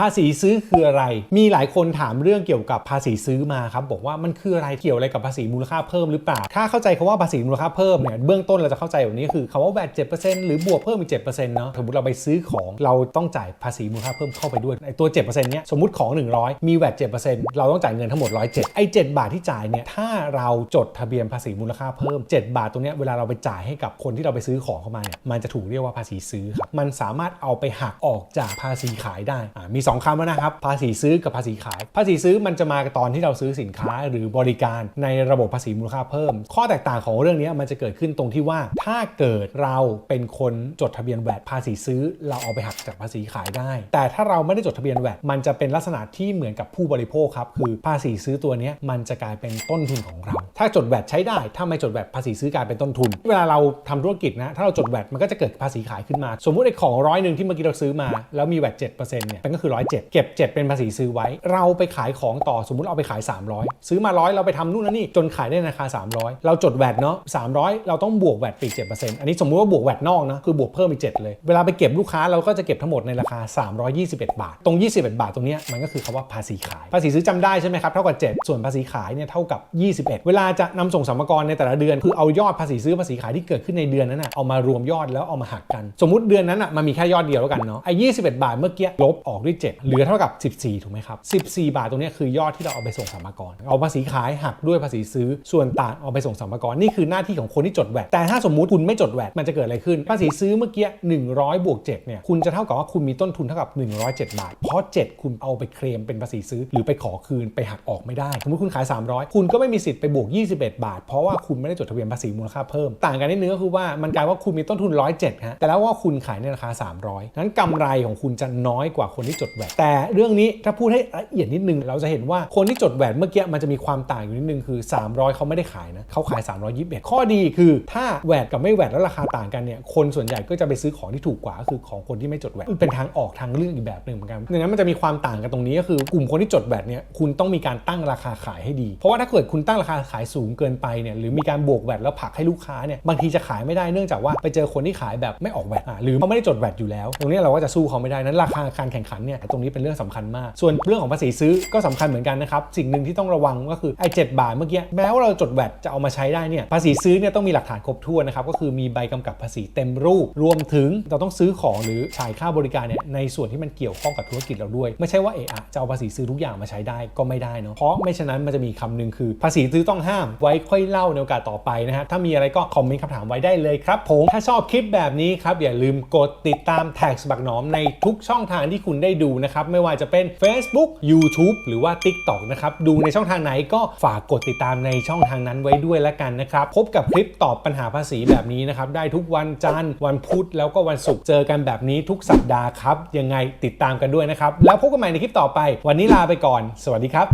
ภาษีซื้อคืออะไร มีหลายคนถามเรื่องเกี่ยวกับภาษีซื้อมาครับบอกว่ามันคืออะไรเกี่ยวอะไรกับภาษีมูลค่าเพิ่มหรือเปล่า ถ้าเข้าใจคำว่าภาษีมูลค่าเพิ่มเนี่ยเบื้องต้นเราจะเข้าใจแบบนี้คือคำว่าแวด7%หรือบวกเพิ่มอีก7%เปอร์เซ็นต์เนาะสมมติเราไปซื้อของเราต้องจ่ายภาษีมูลค่าเพิ่มเข้าไปด้วยไอตัว7%เปอร์เซ็นต์เนี้ยสมมติของ100มีแวด7%เราต้องจ่ายเงินทั้งหมด107ไอ้7บาทที่จ่ายเนี่ยถ้าเราจดทะเบียนภาษีมูลค่าเพิ่ม 7 บาทตรงเนี้ยเวลาเราไปจ่ายให้กับคนที่เราไปซื้อของเข้ามาเนี่ยมันจะถูกเรียกว่าภาษีซื้อครับมันสามารถเอาไปหักออกจากภาษีขายได้มี2คำแล้วนะครับ ภาษีซื้อกับภาษีขาย ภาษีซื้อมันจะมาตอนที่เราซื้อสินค้าหรือบริการในระบบภาษีมูลค่าเพิ่ม ข้อแตกต่างของเรื่องนี้มันจะเกิดขึ้นตรงที่ว่า ถ้าเกิดเราเป็นคนจดทะเบียนแวดภาษีซื้อ เราเอาไปหักจากภาษีขายได้ แต่ถ้าเราไม่ได้จดทะเบียนแวดมันจะเป็นลักษณะที่เหมือนกับผู้บริโภคครับคือภาษีซื้อตัวนี้มันจะกลายเป็นต้นทุนของเรา ถ้าจดแวดใช้ได้ ถ้าไม่จดแวดภาษีซื้อกลายเป็นต้นทุน เวลาเราทำธุรกิจนะถ้าเราจดแวดมันก็จะเกิดภาษีขายขึ้นมา สมมุติไอ้ของร้อยหนึ่งที่เมื่อกี้เราซื้อมา แล้วมีแวด7%เนี่ยมันก็คือร้อยเก็บ 7 เป็นภาษีซื้อไว้ เราไปขายของต่อสมมติเอาไปขาย 300 ซื้อมาร้อยเราไปทำนู่นนั่นนี่จนขายได้ราคา 300 เราจดแวดเนาะ300 เราต้องบวกแวดปีก7%อันนี้สมมติว่าบวกแวดนอกนะคือบวกเพิ่มอีก7เลยเวลาไปเก็บลูกค้าเราก็จะเก็บทั้งหมดในราคา 321 บาท ตรง 21 บาทตรงนี้มันก็คือคำว่าภาษีขาย ภาษีซื้อจำได้ใช่ไหมครับเท่ากับ 7 ส่วนภาษีขายเนี่ยเท่ากับ 21 เวลาจะนำส่งสรรพากรในแต่ละเดือนคือเอายอดภาษีซื้อภาษีขายที่เกิดขึ้นในเดือนนั้นนะเอามารวมยอดแล้วเอามาหักกัน สมมติเดือนนั้นอะมันมีแค่ยอดเดียวแล้วกันเนาะไอ้21 บาทเมื่อกี้ลบออกด้วย7 เหลือเท่ากับ 14 ถูกไหมครับ 14 บาทตรงนี้คือยอดที่เราเอาไปส่งสรรพากร เอาภาษีขายหักด้วยภาษีซื้อ ส่วนต่างเอาไปส่งสรรพากร นี่คือหน้าที่ของคนที่จดแวดแต่ถ้าสมมุติคุณไม่จดแวดมันจะเกิดอะไรขึ้น ภาษีซื้อเมื่อกี้ 100 บวก 7 เนี่ย คุณจะเท่ากับว่าคุณมีต้นทุนเท่ากับ 107 บาท เพราะ 7 คุณเอาไปเคลมเป็นภาษีซื้อ หรือไปขอคืนไปหักออกไม่ได้ สมมติคุณขาย 300 คุณก็ไม่มีสิทธิ์ไปบวก 21 บาท เพราะว่าคุณไม่ได้จดทะเบียนภาษีมูลค่าเพิ่ม ต่างกันนิดนึงก็คือว่ามันกลายว่าคุณมีต้นทุน 107ฮะแต่แล้วว่าคุณขายในราคา 300นั้นกำไรของคุณจะน้อยกว่าคนที่จดแวดแต่เรื่องนี้ถ้าพูดให้ละเอียดนิดนึง เราจะเห็นว่าคนที่จดแวดเมื่อกี้มันจะมีความต่างอยู่นิดนึงคือ 300 เขาไม่ได้ขายนะเขาขาย 321 ข้อดีคือ ถ้าแวดกับไม่แวดแล้วราคาต่างกันเนี่ยคนส่วนใหญ่ก็จะไปซื้อของที่ถูกกว่าก็คือของคนที่ไม่จดแวดเป็นทางออกทางเลือกอีกแบบหนึ่งเหมือนกันดังนั้นมันจะมีความต่างกันตรงนี้ก็คือกลุ่มคนที่จดแวดเนี่ยคุณต้องมีการตั้งราคาขายให้ดี เพราะว่าถ้าเกิดคุณตั้งราคาขายสูงเกินไปเนี่ยหรือมีการบวกแวดแล้วผักให้ลูกค้าเนี่ยบางทีจะขายไม่ได้เนื่องจากว่าไปเจอคนที่ขายแบบไม่ออกแวดหรือเขาไม่ได้จดแวดอยู่แล้ว ตรงนี้เราก็จะสู้เขาไม่ได้นั้นราคาการแข่งขันเนี่ยตรงนี้เป็นเรื่องสำคัญมาก ส่วนเรื่องของภาษีซื้อก็สำคัญเหมือนกันนะครับ สิ่งหนึ่งที่ต้องระวังก็คือไอ้เบาทเมื่อกี้แม้ว่าเราจดแวดจะเอามาใช้ได้เนี่ยภาษีซื้อเนี่ยต้องมีหลักฐานครบถ้วนนะครับก็คือมีใบกำกับภาษีเต็มรูป รวมถึงเราต้องซื้อของหรือจ่ายค่าบริการเนี่ยในส่วนที่มันเกี่ยวข้องกับธุรกิจเราด้วย ไม่ใช่ว่าเอะอะจะเอาภาษีซื้อทุกอย่างมาใช้ได้ก็ไม่ได้เนาะเพราะไม่ฉะนั้นมันจะมีคำหนึ่งคือ ภาษีซื้อต้องห้ามไว้ค่อยเล่าในโอกาสต่อไปนะฮะถ้ามีอะไรก็คอมเมนต์คำถามไว้ได้เลยครับผมถ้าชอบคลิปแบบนี้ครับอย่าลืมกดติดตามแท็กสบักหนอมในทุกช่องทางที่คุณได้ดูนะครับไม่ว่าจะเป็น Facebook YouTube หรือว่า TikTok นะครับดูในช่องทางไหนก็ฝากกดติดตามในช่องทางนั้นไว้ด้วยแล้วกันนะครับพบกับคลิปตอบปัญหาภาษีแบบนี้นะครับได้ทุกวันจันทร์วันพุธแล้วก็วันศุกร์เจอกันแบบนี้ทุกสัปดาห์ครับยังไงติดตามกันด้วยนะครับแล้วพบกันใหม่ในคลิปต่อไป วันนี้ลาไปก่อน สวัสดีครับ